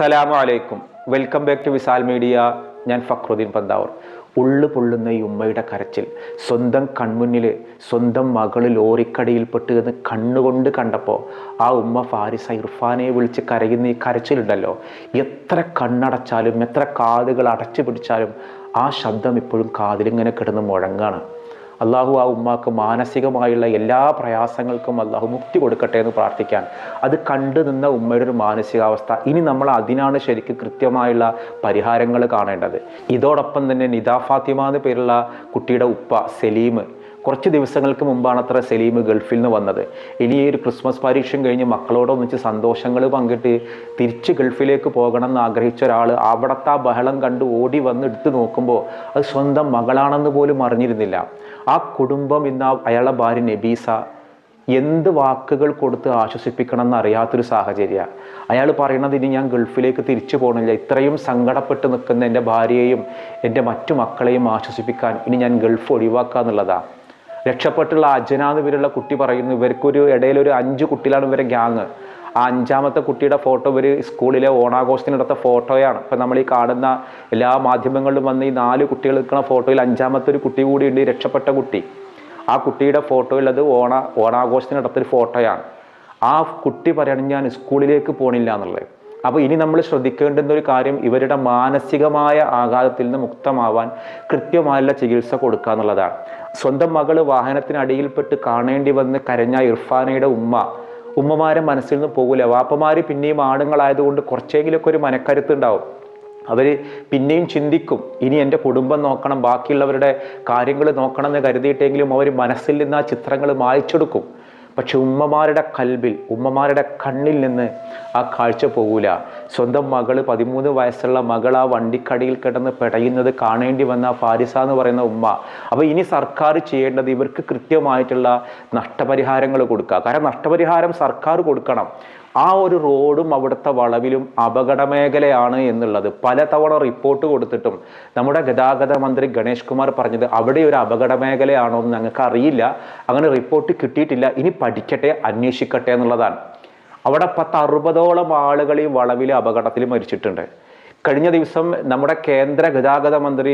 അസ്സലാമു അലൈക്കും. Welcome back to Visal media. ഞാൻ ഫക്രുദ്ദീൻ പന്താവൂർ. ഉള്ളു പൊള്ളുന്ന ഈ ഉമ്മയുടെ കരച്ചിൽ സ്വന്തം കൺമുന്നിൽ സ്വന്തം മകൾ ലോറിക്കടിയിൽപ്പെട്ട് എന്ന് കണ്ണുകൊണ്ട് കണ്ടപ്പോൾ ആ ഉമ്മ ഫാരിസ ഇർഫാനെ വിളിച്ച് കരയുന്ന ഈ കരച്ചിലുണ്ടല്ലോ. എത്ര കണ്ണടച്ചാലും എത്ര കാതുകൾ അടച്ചു പിടിച്ചാലും ആ ശബ്ദം ഇപ്പോഴും കാതിലിങ്ങനെ കിടന്ന് മുഴങ്ങാണ്. അള്ളാഹു ആ ഉമ്മാക്ക് മാനസികമായുള്ള എല്ലാ പ്രയാസങ്ങൾക്കും അള്ളാഹു മുക്തി കൊടുക്കട്ടെ എന്ന് പ്രാർത്ഥിക്കാൻ. അത് കണ്ടു നിന്ന ഉമ്മയുടെ ഒരു മാനസികാവസ്ഥ. ഇനി നമ്മൾ അതിനാണ് ശരിക്കും കൃത്യമായുള്ള പരിഹാരങ്ങൾ കാണേണ്ടത്. ഇതോടൊപ്പം തന്നെ നിദാ ഫാത്തിമ എന്ന് പേരുള്ള കുട്ടിയുടെ ഉപ്പ സലീം കുറച്ച് ദിവസങ്ങൾക്ക് മുമ്പാണ് അത്ര സലീം ഗൾഫിൽ നിന്ന് വന്നത്. ഇനി ഈ ഒരു ക്രിസ്മസ് പരീക്ഷയും കഴിഞ്ഞ് മക്കളോടൊന്നിച്ച് സന്തോഷങ്ങൾ പങ്കിട്ട് തിരിച്ച് ഗൾഫിലേക്ക് പോകണം എന്ന് ആഗ്രഹിച്ച ഒരാൾ അവിടുത്തെ ആ ബഹളം കണ്ട് ഓടി വന്ന് നോക്കുമ്പോൾ അത് സ്വന്തം മകളാണെന്ന് പോലും അറിഞ്ഞിരുന്നില്ല. ആ കുടുംബം ഇന്ന് അയാളെ ഭാര്യ നബീസ എന്ത് വാക്കുകൾ കൊടുത്ത് ആശ്വസിപ്പിക്കണം എന്ന് അറിയാത്തൊരു സാഹചര്യമാണ് അയാൾ പറയണത് ഇനി ഞാൻ ഗൾഫിലേക്ക് തിരിച്ചു പോകണില്ല ഇത്രയും സങ്കടപ്പെട്ട് നിൽക്കുന്ന എന്റെ ഭാര്യയെയും എന്റെ മറ്റു മക്കളെയും ആശ്വസിപ്പിക്കാൻ ഇനി ഞാൻ ഗൾഫ് ഒഴിവാക്കുക എന്നുള്ളതാണ് രക്ഷപ്പെട്ടുള്ള അജന എന്ന് പേരുള്ള കുട്ടി പറയുന്നു ഇവർക്കൊരു ഇടയിൽ ഒരു അഞ്ച് കുട്ടികളാണ് ഇവരെ ഗ്യാങ് ആ അഞ്ചാമത്തെ കുട്ടിയുടെ ഫോട്ടോ ഇവർ സ്കൂളിലെ ഓണാഘോഷത്തിനെടുത്ത ഫോട്ടോയാണ് ഇപ്പം നമ്മൾ ഈ കാണുന്ന എല്ലാ മാധ്യമങ്ങളിലും വന്ന് ഈ നാല് കുട്ടികൾ നിൽക്കുന്ന ഫോട്ടോയിൽ അഞ്ചാമത്തെ ഒരു കുട്ടി കൂടി ഉണ്ട് രക്ഷപ്പെട്ട കുട്ടി. ആ കുട്ടിയുടെ ഫോട്ടോയിൽ അത് ഓണ ഓണാഘോഷത്തിനടുത്തൊരു ഫോട്ടോയാണ് ആ കുട്ടി പറയണം ഞാൻ സ്കൂളിലേക്ക് പോണില്ല എന്നുള്ളത്. അപ്പോൾ ഇനി നമ്മൾ ശ്രദ്ധിക്കേണ്ടുന്ന ഒരു കാര്യം ഇവരുടെ മാനസികമായ ആഘാതത്തിൽ നിന്ന് മുക്തമാവാൻ കൃത്യമായുള്ള ചികിത്സ കൊടുക്കുക എന്നുള്ളതാണ്. സ്വന്തം മകൾ വാഹനത്തിനടിയിൽപ്പെട്ട് കാണേണ്ടി വന്ന് കരഞ്ഞ ഇർഫാനയുടെ ഉമ്മ ഉമ്മമാരെ മനസ്സിൽ നിന്ന് പോകില്ല വാപ്പമാര് പിന്നെയും ആണുങ്ങളായതുകൊണ്ട് കുറച്ചെങ്കിലൊക്കെ ഒരു മനക്കരുത്ത് ഉണ്ടാവും അവർ പിന്നെയും ചിന്തിക്കും ഇനി എന്റെ കുടുംബം നോക്കണം ബാക്കിയുള്ളവരുടെ കാര്യങ്ങൾ നോക്കണം എന്ന് കരുതിയിട്ടെങ്കിലും അവർ മനസ്സിൽ നിന്ന് ആ ചിത്രങ്ങൾ മായ്ച്ചെടുക്കും. പക്ഷെ ഉമ്മമാരുടെ കൽബിൽ ഉമ്മമാരുടെ കണ്ണിൽ നിന്ന് ആ കാഴ്ച പോകൂല. സ്വന്തം മകൾ പതിമൂന്ന് വയസ്സുള്ള മകൾ ആ വണ്ടിക്കടിയിൽ കിടന്ന് പിടയുന്നത് കാണേണ്ടി വന്ന ഫാരിസ എന്ന് പറയുന്ന ഉമ്മ. അപ്പോൾ ഇനി സർക്കാർ ചെയ്യേണ്ടത് ഇവർക്ക് കൃത്യമായിട്ടുള്ള നഷ്ടപരിഹാരങ്ങൾ കൊടുക്കുക. കാരണം നഷ്ടപരിഹാരം സർക്കാർ കൊടുക്കണം. ആ ഒരു റോഡും അവിടുത്തെ വളവിലും അപകട മേഖലയാണ് എന്നുള്ളത്. പലതവണ റിപ്പോർട്ട് കൊടുത്തിട്ടും നമ്മുടെ ഗതാഗത മന്ത്രി ഗണേഷ് കുമാർ പറഞ്ഞത് അവിടെ ഒരു അപകട മേഖലയാണോ എന്ന് ഞങ്ങൾക്ക് അറിയില്ല. അങ്ങനെ റിപ്പോർട്ട് കിട്ടിയിട്ടില്ല. ഇനി പഠിക്കട്ടെ അന്വേഷിക്കട്ടെ എന്നുള്ളതാണ്. അവിടെ പത്ത് അറുപതോളം ആളുകൾ ഈ വളവിൽ അപകടത്തിൽ മരിച്ചിട്ടുണ്ട്. കഴിഞ്ഞ ദിവസം നമ്മുടെ കേന്ദ്ര ഗതാഗത മന്ത്രി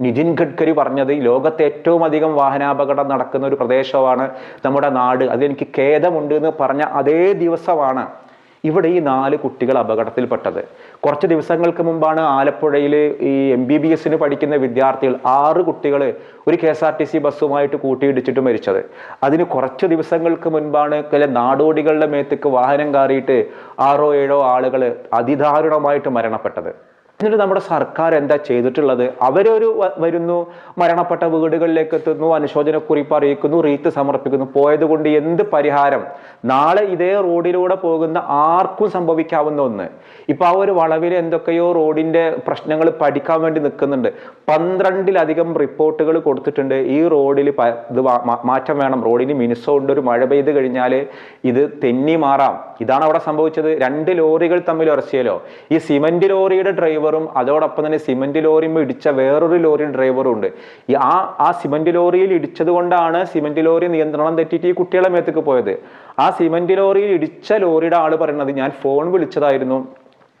നിതിൻ ഗഡ്കരി പറഞ്ഞത് ലോകത്തെ ഏറ്റവും അധികം വാഹനാപകടം നടക്കുന്ന ഒരു പ്രദേശമാണ് നമ്മുടെ നാട്. അതെനിക്ക് ഖേദമുണ്ട് എന്ന് പറഞ്ഞ അതേ ദിവസമാണ് ഇവിടെ ഈ നാല് കുട്ടികൾ അപകടത്തിൽപ്പെട്ടത്. കുറച്ച് ദിവസങ്ങൾക്ക് മുമ്പാണ് ആലപ്പുഴയിൽ ഈ എം ബി ബി എസിന് പഠിക്കുന്ന വിദ്യാർത്ഥികൾ ആറ് കുട്ടികൾ ഒരു K S R T C ബസ്സുമായിട്ട് കൂട്ടിയിടിച്ചിട്ട് മരിച്ചത്. അതിന് കുറച്ച് ദിവസങ്ങൾക്ക് മുൻപാണ് ചില നാടോടികളുടെ മേത്തേക്ക് വാഹനം കയറിയിട്ട് ആറോ ഏഴോ ആളുകൾ അതിദാരുണമായിട്ട് മരണപ്പെട്ടത്. എന്നിട്ട് നമ്മുടെ സർക്കാർ എന്താ ചെയ്തിട്ടുള്ളത്? അവരൊരു വരുന്നു മരണപ്പെട്ട വീടുകളിലേക്ക് എത്തുന്നു അനുശോചനക്കുറിപ്പ് അറിയിക്കുന്നു റീത്ത് സമർപ്പിക്കുന്നു. പോയത് കൊണ്ട് എന്ത് പരിഹാരം? നാളെ ഇതേ റോഡിലൂടെ പോകുന്ന ആർക്കും സംഭവിക്കാവുന്ന ഒന്ന്. ഇപ്പൊ ആ ഒരു വളവിൽ എന്തൊക്കെയോ റോഡിന്റെ പ്രശ്നങ്ങൾ പഠിക്കാൻ വേണ്ടി നിൽക്കുന്നുണ്ട് പന്ത്രണ്ടിലധികം റിപ്പോർട്ടുകൾ കൊടുത്തിട്ടുണ്ട്. ഈ റോഡിൽ ഇത് മാറ്റം വേണം. റോഡിന് മിനുസം ഉണ്ട് ഒരു മഴ പെയ്ത് കഴിഞ്ഞാൽ ഇത് തെന്നി മാറാം. ഇതാണ് അവിടെ സംഭവിച്ചത്. രണ്ട് ലോറികൾ തമ്മിൽ ഉറച്ചിയല്ലോ ഈ സിമന്റ് ലോറിയുടെ ഡ്രൈവറും അതോടൊപ്പം തന്നെ സിമെന്റ് ലോറിയും ഇടിച്ച വേറൊരു ലോറി ഡ്രൈവറും ഉണ്ട്. ആ ആ സിമെന്റ് ലോറിയിൽ ഇടിച്ചത് കൊണ്ടാണ് സിമെന്റ് ലോറി നിയന്ത്രണം തെറ്റിയിട്ട് ഈ കുട്ടികളെ മേത്തേക്ക് പോയത്. ആ സിമെന്റ് ലോറിയിൽ ഇടിച്ച ലോറിയുടെ ആൾ പറയുന്നത് ഞാൻ ഫോൺ വിളിച്ചതായിരുന്നു.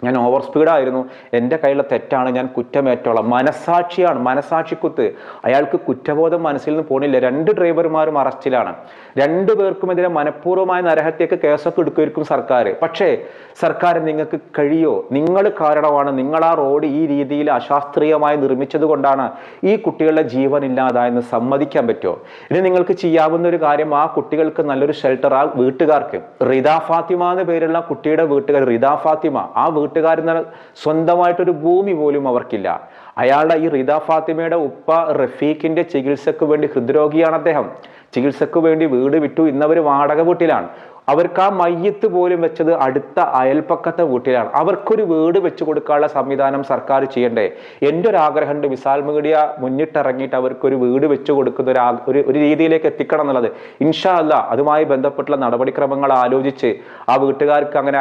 ഞാൻ ഓവർ സ്പീഡായിരുന്നു എന്റെ കയ്യിലെ തെറ്റാണ്. ഞാൻ കുറ്റമേറ്റോളാം. മനസാക്ഷിയാണ്. മനസാക്ഷിക്കുത്ത്. അയാൾക്ക് കുറ്റബോധം മനസ്സിൽ നിന്ന് പോണില്ല. രണ്ട് ഡ്രൈവർമാരും അറസ്റ്റിലാണ് രണ്ടു പേർക്കുമെതിരെ മനഃപൂർവമായ നരഹത്യക്ക് കേസൊക്കെ എടുക്കുമായിരിക്കും സർക്കാർ. പക്ഷേ സർക്കാർ നിങ്ങൾക്ക് കഴിയോ? നിങ്ങൾ കാരണമാണ് നിങ്ങൾ ആ റോഡ് ഈ രീതിയിൽ അശാസ്ത്രീയമായി നിർമ്മിച്ചത് കൊണ്ടാണ് ഈ കുട്ടികളുടെ ജീവൻ ഇല്ലാതായെന്ന് സമ്മതിക്കാൻ പറ്റുമോ? ഇനി നിങ്ങൾക്ക് ചെയ്യാവുന്ന ഒരു കാര്യം ആ കുട്ടികൾക്ക് നല്ലൊരു ഷെൽട്ടർ ആ വീട്ടുകാർക്ക്. റിദ ഫാത്തിമ എന്ന് പേരുള്ള കുട്ടിയുടെ വീട്ടുകാർ റിദ ഫാത്തിമ ആ വീട്ടുകാരെന്ന സ്വന്തമായിട്ടൊരു ഭൂമി പോലും അവർക്കില്ല. അയാളുടെ ഈ റിദ ഫാത്തിമയുടെ ഉപ്പ റഫീഖിന്റെ ചികിത്സക്ക് വേണ്ടി ഹൃദ്രോഗിയാണ് അദ്ദേഹം. ചികിത്സക്ക് വേണ്ടി വീട് വിട്ടു ഇന്നവർ വാടക വീട്ടിലാണ്. അവർക്ക് ആ മയ്യത്ത് പോലും വെച്ചത് അടുത്ത അയൽപ്പക്കത്തെ വീട്ടിലാണ്. അവർക്കൊരു വീട് വെച്ചു കൊടുക്കാനുള്ള സംവിധാനം സർക്കാർ ചെയ്യണ്ടേ? എന്റെ ഒരു ആഗ്രഹമുണ്ട്. വിശാൽ മീഡിയ മുന്നിട്ടിറങ്ങിയിട്ട് അവർക്കൊരു വീട് വെച്ചു കൊടുക്കുന്ന ഒരു ഒരു രീതിയിലേക്ക് എത്തിക്കണം എന്നുള്ളത്. ഇൻഷാ അല്ല അതുമായി ബന്ധപ്പെട്ടുള്ള നടപടിക്രമങ്ങൾ ആലോചിച്ച് ആ വീട്ടുകാർക്ക് അങ്ങനെ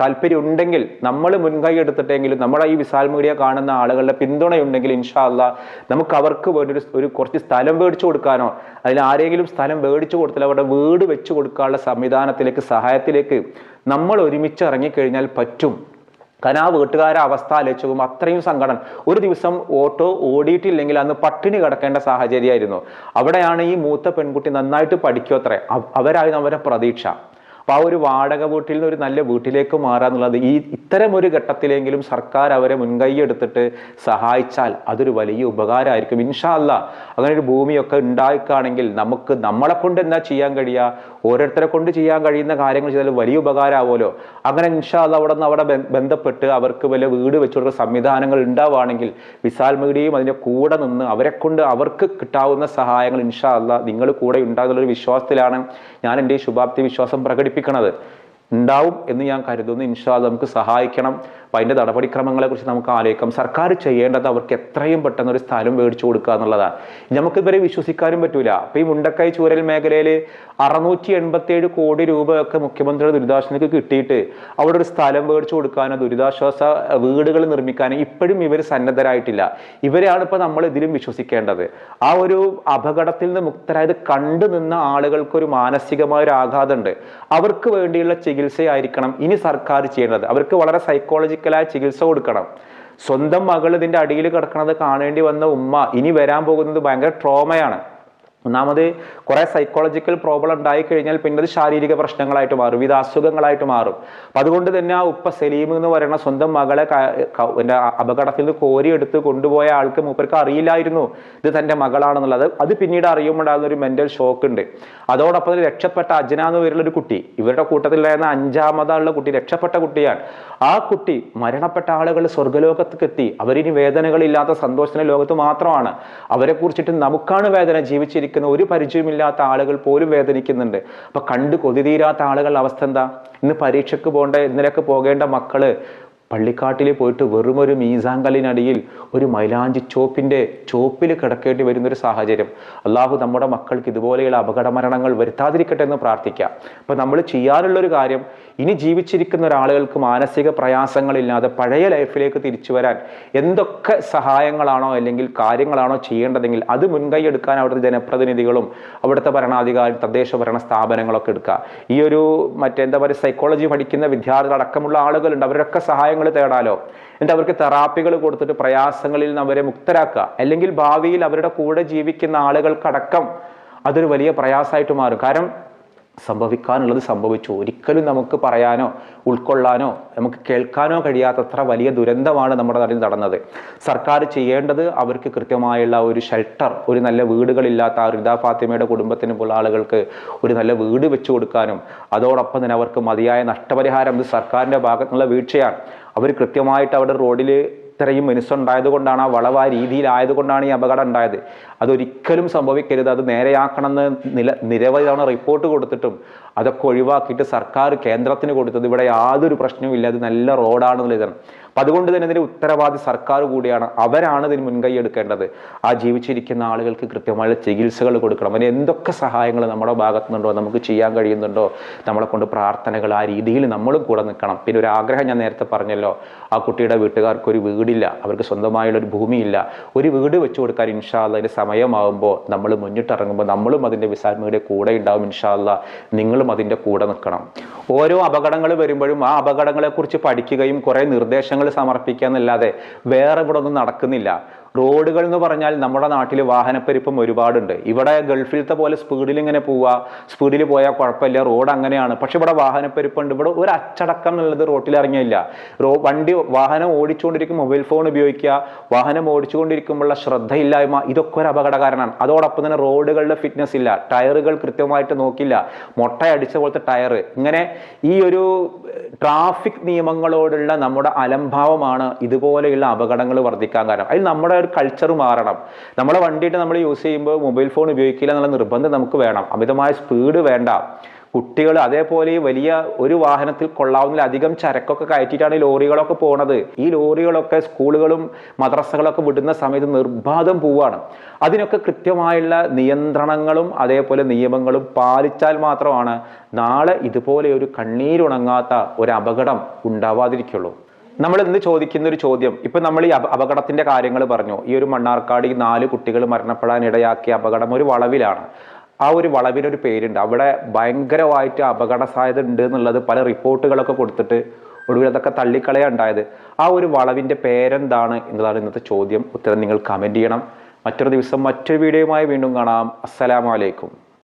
താല്പര്യം ഉണ്ടെങ്കിൽ നമ്മൾ മുൻകൈ എടുത്തിട്ടെങ്കിലും നമ്മളെ ഈ വിശാൽ മീഡിയ കാണുന്ന ആളുകളുടെ പിന്തുണയുണ്ടെങ്കിൽ ഇൻഷാ അല്ല നമുക്ക് അവർക്ക് വേണ്ടി ഒരു കുറച്ച് സ്ഥലം മേടിച്ചു കൊടുക്കാനോ അതിൽ ആരെങ്കിലും സ്ഥലം മേടിച്ചു കൊടുത്താൽ അവരുടെ വീട് വെച്ചു കൊടുക്കാനുള്ള സംവിധാനത്തിലേക്ക് സഹായത്തിലേക്ക് നമ്മൾ ഒരുമിച്ച് ഇറങ്ങിക്കഴിഞ്ഞാൽ പറ്റും. കാരണം ആ വീട്ടുകാരെ അവസ്ഥ പോകുമ്പോൾ അത്രയും സങ്കടം. ഒരു ദിവസം ഓട്ടോ ഓടിയിട്ടില്ലെങ്കിൽ അന്ന് പട്ടിണി കിടക്കേണ്ട സാഹചര്യമായിരുന്നു. അവിടെയാണ് ഈ മൂത്ത പെൺകുട്ടി നന്നായിട്ട് പഠിക്കുമത്രേ അവ- അവരായിരുന്നു അവരുടെ പ്രതീക്ഷ. അപ്പോൾ ആ ഒരു വാടക വീട്ടിൽ നിന്ന് ഒരു നല്ല വീട്ടിലേക്ക് മാറുക എന്നുള്ളത് ഈ ഇത്തരം ഒരു ഘട്ടത്തിലെങ്കിലും സർക്കാർ അവരെ മുൻകൈ എടുത്തിട്ട് സഹായിച്ചാൽ അതൊരു വലിയ ഉപകാരമായിരിക്കും. ഇൻഷാ അല്ല അങ്ങനെ ഒരു ഭൂമിയൊക്കെ ഉണ്ടായിക്കാണെങ്കിൽ നമുക്ക് നമ്മളെ കൊണ്ട് എന്താ ചെയ്യാൻ കഴിയുക ഓരോരുത്തരെ കൊണ്ട് ചെയ്യാൻ കഴിയുന്ന കാര്യങ്ങൾ ചെയ്താൽ വലിയ ഉപകാരമാവുമല്ലോ. അങ്ങനെ ഇൻഷാ അല്ല അവിടെ നിന്ന് അവിടെ ബന്ധപ്പെട്ട് അവർക്ക് വല്ല വീട് വെച്ചുള്ള സംവിധാനങ്ങൾ ഉണ്ടാവുകയാണെങ്കിൽ വിശാൽ മീഡിയയും അതിന്റെ കൂടെ നിന്ന് അവരെ കൊണ്ട് അവർക്ക് കിട്ടാവുന്ന സഹായങ്ങൾ ഇൻഷാ അല്ല നിങ്ങൾ കൂടെ ഉണ്ടാകുന്ന ഒരു വിശ്വാസത്തിലാണ്. ഞാൻ എന്റെ ശുഭാപ്തി വിശ്വാസം പ്രകടിപ്പിക്കുന്നത് ഉണ്ടാവും എന്ന് ഞാൻ കരുതുന്നു. ഇൻഷാ നമുക്ക് സഹായിക്കണം. അപ്പം അതിന്റെ നടപടിക്രമങ്ങളെക്കുറിച്ച് നമുക്ക് ആലോചിക്കാം. സർക്കാർ ചെയ്യേണ്ടത് അവർക്ക് എത്രയും പെട്ടെന്ന് ഒരു സ്ഥലം മേടിച്ചു കൊടുക്കുക എന്നുള്ളതാണ്. നമുക്കിതുവരെ വിശ്വസിക്കാനും പറ്റൂല. അപ്പം ഈ മുണ്ടക്കൈ ചൂരൽ മേഖലയിൽ അറുന്നൂറ്റി എൺപത്തിയേഴ് കോടി രൂപയൊക്കെ മുഖ്യമന്ത്രിയുടെ ദുരിതാശ്വാസത്തിലേക്ക് കിട്ടിയിട്ട് അവിടെ ഒരു സ്ഥലം മേടിച്ചു കൊടുക്കാനോ ദുരിതാശ്വാസ വീടുകൾ നിർമ്മിക്കാനോ ഇപ്പോഴും ഇവർ സന്നദ്ധരായിട്ടില്ല. ഇവരെയാണ് ഇപ്പോൾ നമ്മൾ ഇതിലും വിശ്വസിക്കേണ്ടത്. ആ ഒരു അപകടത്തിൽ നിന്ന് മുക്തരായത് കണ്ടു നിന്ന ആളുകൾക്കൊരു മാനസികമായ ഒരു ആഘാതമുണ്ട്. അവർക്ക് വേണ്ടിയുള്ള ചികിത്സയായിരിക്കണം ഇനി സർക്കാർ ചെയ്യേണ്ടത്. അവർക്ക് വളരെ സൈക്കോളജിക്കലായ ചികിത്സ കൊടുക്കണം. സ്വന്തം മകൾ ഇതിന്റെ അടിയിൽ കിടക്കുന്നത് കാണേണ്ടി വന്ന ഉമ്മ ഇനി വരാൻ പോകുന്നത് ഭയങ്കര ട്രോമയാണ് ഒന്നാമത് കുറെ സൈക്കോളജിക്കൽ പ്രോബ്ലം ഉണ്ടായി കഴിഞ്ഞാൽ പിന്നെ അത് ശാരീരിക പ്രശ്നങ്ങളായിട്ട് മാറും വിവിധ അസുഖങ്ങളായിട്ട് മാറും. അപ്പൊ അതുകൊണ്ട് തന്നെ ആ ഉപ്പ സലീം എന്ന് പറയുന്ന സ്വന്തം മകളെ അപകടത്തിൽ നിന്ന് കോരിയെടുത്ത് കൊണ്ടുപോയ ആൾക്ക് മൂപ്പർക്ക് അറിയില്ലായിരുന്നു ഇത് തന്റെ മകളാണെന്നുള്ളത്. അത് പിന്നീട് അറിയുമ്പോഴാകുന്ന ഒരു മെന്റൽ ഷോക്ക് ഉണ്ട്. അതോടൊപ്പം രക്ഷപ്പെട്ട അജന എന്ന് പേരുള്ള ഒരു കുട്ടി ഇവരുടെ കൂട്ടത്തിലായിരുന്ന അഞ്ചാമതായുള്ള കുട്ടി രക്ഷപ്പെട്ട കുട്ടിയാണ്. ആ കുട്ടി മരണപ്പെട്ട ആളുകൾ സ്വർഗലോകത്തേക്ക് എത്തി. അവരിനി വേദനകളില്ലാത്ത സന്തോഷത്തിന്റെ ലോകത്ത് മാത്രമാണ്. അവരെ കുറിച്ചിട്ട് നമുക്കാണ് വേദന ജീവിച്ചിരിക്കുന്ന ഒരു പരിചയമില്ലാത്ത ആളുകൾ പോലും വേദനിക്കുന്നുണ്ട്. അപ്പൊ കണ്ട് കൊതി തീരാത്ത ആളുകളുടെ അവസ്ഥ എന്താ? ഇന്ന് പരീക്ഷയ്ക്ക് പോകേണ്ട ഇന്നലെയൊക്കെ പോകേണ്ട മക്കൾ പള്ളിക്കാട്ടിൽ പോയിട്ട് വെറും ഒരു മീസാങ്കലിനടിയിൽ ഒരു മൈലാഞ്ചി ചോപ്പിന്റെ ചോപ്പിൽ കിടക്കേണ്ടി വരുന്നൊരു സാഹചര്യം. അള്ളാഹു നമ്മുടെ മക്കൾക്ക് ഇതുപോലെയുള്ള അപകട മരണങ്ങൾ വരുത്താതിരിക്കട്ടെ എന്ന് പ്രാർത്ഥിക്കാം. അപ്പം നമ്മൾ ചെയ്യാനുള്ള ഒരു കാര്യം ഇനി ജീവിച്ചിരിക്കുന്ന ഒരാളുകൾക്ക് മാനസിക പ്രയാസങ്ങളില്ലാതെ പഴയ ലൈഫിലേക്ക് തിരിച്ചു വരാൻ എന്തൊക്കെ സഹായങ്ങളാണോ അല്ലെങ്കിൽ കാര്യങ്ങളാണോ ചെയ്യേണ്ടതെങ്കിൽ അത് മുൻകൈ എടുക്കാൻ അവിടുത്തെ ജനപ്രതിനിധികളും അവിടുത്തെ ഭരണാധികാരി തദ്ദേശ ഭരണ സ്ഥാപനങ്ങളൊക്കെ എടുക്കുക ഈ ഒരു മറ്റെന്താ പറയുക സൈക്കോളജി പഠിക്കുന്ന വിദ്യാർത്ഥികൾ അടക്കമുള്ള ആളുകളുണ്ട്. അവരൊക്കെ സഹായങ്ങൾ തേടാലോ? എന്നിട്ട് അവർക്ക് തെറാപ്പികൾ കൊടുത്തിട്ട് പ്രയാസങ്ങളിൽ നിന്ന് അവരെ മുക്തരാക്കുക. അല്ലെങ്കിൽ ഭാവിയിൽ അവരുടെ കൂടെ ജീവിക്കുന്ന ആളുകൾക്കടക്കം അതൊരു വലിയ പ്രയാസമായിട്ട് മാറും. കാരണം സംഭവിക്കാനുള്ളത് സംഭവിച്ചു. ഒരിക്കലും നമുക്ക് പറയാനോ ഉൾക്കൊള്ളാനോ നമുക്ക് കേൾക്കാനോ കഴിയാത്തത്ര വലിയ ദുരന്തമാണ് നമ്മുടെ നാട്ടിൽ നടന്നത്. സർക്കാർ ചെയ്യേണ്ടത് അവർക്ക് കൃത്യമായുള്ള ഒരു ഷെൽട്ടർ ഒരു നല്ല വീടുകളില്ലാത്ത റിദ ഫാത്തിമയുടെ കുടുംബത്തിന് പോലുള്ള ആളുകൾക്ക് ഒരു നല്ല വീട് വെച്ചു കൊടുക്കാനും അതോടൊപ്പം തന്നെ അവർക്ക് മതിയായ നഷ്ടപരിഹാരം സർക്കാരിന്റെ ഭാഗത്തുനിന്നുള്ള വീഴ്ചയാണ്. അവർ കൃത്യമായിട്ട് അവിടെ റോഡിൽ ഇത്രയും മിനുസുണ്ടായത് കൊണ്ടാണ് ആ വളവ് ആ രീതിയിലായതുകൊണ്ടാണ് ഈ അപകടം ഉണ്ടായത്. അതൊരിക്കലും സംഭവിക്കരുത്. അത് നേരെയാക്കണമെന്ന് നില നിരവധി തവണ റിപ്പോർട്ട് കൊടുത്തിട്ടും അതൊക്കെ ഒഴിവാക്കിയിട്ട് സർക്കാർ കേന്ദ്രത്തിന് കൊടുത്തത്. ഇവിടെ യാതൊരു പ്രശ്നവും ഇല്ല. അത് നല്ല റോഡാണെന്നുള്ള ഇതാണ്. അപ്പം അതുകൊണ്ട് തന്നെ ഇതിന്റെ ഉത്തരവാദി സർക്കാർ കൂടിയാണ്. അവരാണ് ഇതിന് മുൻകൈ എടുക്കേണ്ടത്. ആ ജീവിച്ചിരിക്കുന്ന ആളുകൾക്ക് കൃത്യമായ ചികിത്സകൾ കൊടുക്കണം. അതിന് എന്തൊക്കെ സഹായങ്ങൾ നമ്മുടെ ഭാഗത്തുനിന്നുണ്ടോ? നമുക്ക് ചെയ്യാൻ കഴിയുന്നുണ്ടോ? നമ്മളെ കൊണ്ട് പ്രാർത്ഥനകൾ ആ രീതിയിൽ നമ്മളും കൂടെ നിൽക്കണം. പിന്നെ ഒരു ആഗ്രഹം ഞാൻ നേരത്തെ പറഞ്ഞല്ലോ. ആ കുട്ടിയുടെ വീട്ടുകാർക്ക് ഒരു വീടില്ല അവർക്ക് സ്വന്തമായുള്ള ഒരു ഭൂമിയില്ല. ഒരു വീട് വെച്ചു കൊടുക്കാൻ ഇൻഷാല്ല അതിന്റെ സമയമാകുമ്പോൾ നമ്മൾ മുന്നിട്ടിറങ്ങുമ്പോൾ നമ്മളും അതിന്റെ വിസാൽമയുടെ കൂടെ ഉണ്ടാവും ഇൻഷാല്ല നിങ്ങളും അതിന്റെ കൂടെ നിൽക്കണം. ഓരോ അപകടങ്ങൾ വരുമ്പോഴും ആ അപകടങ്ങളെക്കുറിച്ച് പഠിക്കുകയും കുറേ നിർദ്ദേശങ്ങൾ സമർപ്പിക്കുക എന്നല്ലാതെ വേറെ ഇവിടെ ഒന്നും നടക്കുന്നില്ല. റോഡുകൾ എന്ന് പറഞ്ഞാൽ നമ്മുടെ നാട്ടിൽ വാഹനപ്പെരുപ്പം ഒരുപാടുണ്ട്. ഇവിടെ ഗൾഫിലത്തെ പോലെ സ്പീഡിൽ ഇങ്ങനെ പോവുക സ്പീഡിൽ പോയാൽ കുഴപ്പമില്ല റോഡ് അങ്ങനെയാണ്. പക്ഷെ ഇവിടെ വാഹനപ്പെരുപ്പുണ്ട്. ഇവിടെ ഒരു അച്ചടക്കം എന്നുള്ളത് റോട്ടിൽ ഇറങ്ങിയില്ല. റോ വണ്ടി വാഹനം ഓടിച്ചുകൊണ്ടിരിക്കും മൊബൈൽ ഫോൺ ഉപയോഗിക്കുക വാഹനം ഓടിച്ചുകൊണ്ടിരിക്കുമ്പോഴുള്ള ശ്രദ്ധയില്ലായ്മ ഇതൊക്കെ ഒരു അപകടകാരനാണ്. അതോടൊപ്പം തന്നെ റോഡുകളുടെ ഫിറ്റ്നസ് ഇല്ല. ടയറുകൾ കൃത്യമായിട്ട് നോക്കില്ല. മുട്ട അടിച്ച പോലത്തെ ടയർ ഇങ്ങനെ ഈ ഒരു ട്രാഫിക് നിയമങ്ങളോടുള്ള നമ്മുടെ അലംഭാവമാണ് ഇതുപോലെയുള്ള അപകടങ്ങൾ വർദ്ധിക്കാൻ കാരണം. അതിൽ നമ്മുടെ കൾച്ചർ മാറണം. നമ്മളെ വണ്ടിയിട്ട് നമ്മൾ യൂസ് ചെയ്യുമ്പോൾ മൊബൈൽ ഫോൺ ഉപയോഗിക്കില്ല എന്നുള്ള നിർബന്ധം നമുക്ക് വേണം. അമിതമായ സ്പീഡ് വേണ്ട. കുട്ടികൾ അതേപോലെ വലിയ ഒരു വാഹനത്തിൽ കൊള്ളാവുന്നതിലധികം ചരക്കൊക്കെ കയറ്റിയിട്ടാണ് ഈ ലോറികളൊക്കെ പോണത്. ഈ ലോറികളൊക്കെ സ്കൂളുകളും മദ്രസകളൊക്കെ വിടുന്ന സമയത്ത് നിർബാധം പോവാണ്. അതിനൊക്കെ കൃത്യമായുള്ള നിയന്ത്രണങ്ങളും അതേപോലെ നിയമങ്ങളും പാലിച്ചാൽ മാത്രമാണ് നാളെ ഇതുപോലെ ഒരു കണ്ണീരുണങ്ങാത്ത ഒരു അപകടം ഉണ്ടാവാതിരിക്കുള്ളൂ. നമ്മൾ ഇന്ന് ചോദിക്കുന്ന ഒരു ചോദ്യം? ഇപ്പൊ നമ്മൾ ഈ അപ- അപകടത്തിന്റെ കാര്യങ്ങൾ പറഞ്ഞു. ഈ ഒരു മണ്ണാർക്കാട് ഈ നാല് കുട്ടികൾ മരണപ്പെടാൻ ഇടയാക്കിയ അപകടം ഒരു വളവിലാണ്. ആ ഒരു വളവിനൊരു പേരുണ്ട്. അവിടെ ഭയങ്കരമായിട്ട് അപകട സാധ്യത ഉണ്ട് എന്നുള്ളത് പല റിപ്പോർട്ടുകളൊക്കെ കൊടുത്തിട്ട് ഒടുവിൽ അതൊക്കെ തള്ളിക്കളയാ ഉണ്ടായത്. ആ ഒരു വളവിന്റെ പേരെന്താണ് എന്നതാണ് ഇന്നത്തെ ചോദ്യം. ഉത്തരം നിങ്ങൾ കമന്റ് ചെയ്യണം. മറ്റൊരു ദിവസം മറ്റൊരു വീഡിയോയുമായി വീണ്ടും കാണാം. അസ്സലാമലൈക്കും